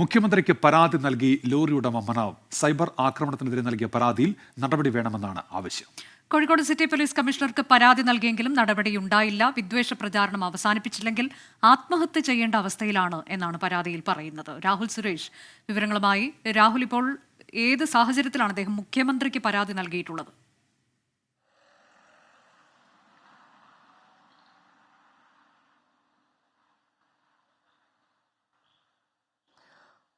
മുഖ്യമന്ത്രിക്ക് പരാതി നൽകി ലോറി ഉടമ മനാവ് സൈബർ ആക്രമണത്തിനെതിരെ നൽകിയ പരാതിയിൽ നടപടി വേണമെന്നാണ് ആവശ്യം. കോഴിക്കോട് സിറ്റി പോലീസ് കമ്മീഷണർക്ക് പരാതി നൽകിയെങ്കിലും നടപടി ഉണ്ടായില്ല. വിദ്വേഷ പ്രചാരണം അവസാനിപ്പിച്ചില്ലെങ്കിൽ ആത്മഹത്യ ചെയ്യേണ്ട അവസ്ഥയിലാണ് എന്നാണ് പരാതിയിൽ പറയുന്നത്. രാഹുൽ സുരേഷ് വിവരങ്ങളുമായി രാഹുൽ ഇപ്പോൾ ഏത് സാഹചര്യത്തിലാണ് അദ്ദേഹം മുഖ്യമന്ത്രിക്ക് പരാതി നൽകിയിട്ടുള്ളത്?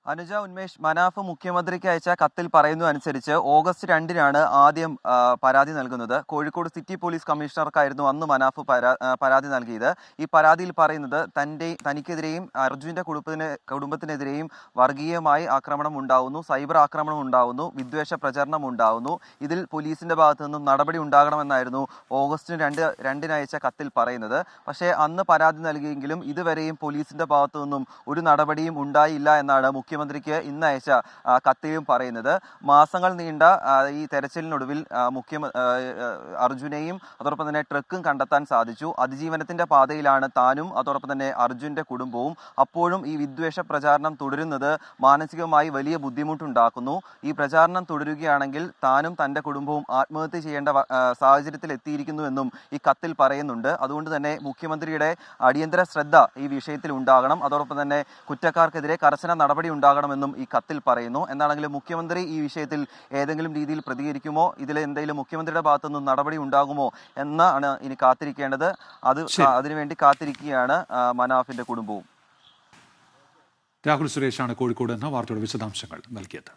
അനുജ ഉന്മേഷ് മനാഫ് മുഖ്യമന്ത്രിക്ക് അയച്ച കത്തിൽ പറയുന്നു അനുസരിച്ച് ഓഗസ്റ്റ് രണ്ടിനാണ് ആദ്യം പരാതി നൽകുന്നത്. കോഴിക്കോട് സിറ്റി പോലീസ് കമ്മീഷണർക്കായിരുന്നു അന്ന് മനാഫ് പരാ- പരാതി നൽകിയത്. ഈ പരാതിയിൽ പറയുന്നത് തന്റെ തനിക്കെതിരെയും അർജുന്റെ കുടുംബത്തിന് കുടുംബത്തിനെതിരെയും വർഗീയമായി ആക്രമണം ഉണ്ടാവുന്നു സൈബർ ആക്രമണം ഉണ്ടാവുന്നു വിദ്വേഷ പ്രചരണം ഉണ്ടാവുന്നു. ഇതിൽ പോലീസിന്റെ ഭാഗത്തു നിന്നും നടപടി ഉണ്ടാകണമെന്നായിരുന്നു ഓഗസ്റ്റിന് രണ്ട് രണ്ടിന് അയച്ച കത്തിൽ പറയുന്നത്. പക്ഷേ അന്ന് പരാതി നൽകിയെങ്കിലും ഇതുവരെയും പോലീസിന്റെ ഭാഗത്തു നിന്നും ഒരു നടപടിയും ഉണ്ടായില്ല എന്നാണ് മുഖ്യമന്ത്രിക്ക് ഇന്ന് അയച്ച കത്തിലും പറയുന്നത് മാസങ്ങൾ നീണ്ട ഈ തെരച്ചിലിനൊടുവിൽ മുഖ്യ അർജുനെയും അതോടൊപ്പം തന്നെ ട്രക്കും കണ്ടെത്താൻ സാധിച്ചു. അതിജീവനത്തിന്റെ പാതയിലാണ് താനും അതോടൊപ്പം തന്നെ അർജുന്റെ കുടുംബവും അപ്പോഴും ഈ വിദ്വേഷ പ്രചാരണം തുടരുന്നത് മാനസികമായി വലിയ ബുദ്ധിമുട്ടുണ്ടാക്കുന്നു. ഈ പ്രചാരണം തുടരുകയാണെങ്കിൽ താനും തന്റെ കുടുംബവും ആത്മഹത്യ ചെയ്യേണ്ട സാഹചര്യത്തിൽ എത്തിയിരിക്കുന്നു എത്തിയിരിക്കുന്നുവെന്നും ഈ കത്തിൽ പറയുന്നുണ്ട്. അതുകൊണ്ട് തന്നെ മുഖ്യമന്ത്രിയുടെ അടിയന്തര ശ്രദ്ധ ഈ വിഷയത്തിൽ ഉണ്ടാകണം. അതോടൊപ്പം തന്നെ കുറ്റക്കാർക്കെതിരെ കർശന നടപടി ഉണ്ടാകണമെന്നും ഈ കത്തിൽ പറയുന്നു. എന്നാണെങ്കിലും മുഖ്യമന്ത്രി ഈ വിഷയത്തിൽ ഏതെങ്കിലും രീതിയിൽ പ്രതികരിക്കുമോ? ഇതിൽ എന്തെങ്കിലും മുഖ്യമന്ത്രിയുടെ ഭാഗത്തുനിന്ന് നടപടി ഉണ്ടാകുമോ എന്നാണ് ഇനി കാത്തിരിക്കേണ്ടത്. അത് അതിനുവേണ്ടി കാത്തിരിക്കുകയാണ് മനാഫിന്റെ കുടുംബവും. രാഹുൽ സുരേഷാണ് കോഴിക്കോട് എന്ന വാർത്തയുടെ വിശദാംശങ്ങൾ നൽകിയത്.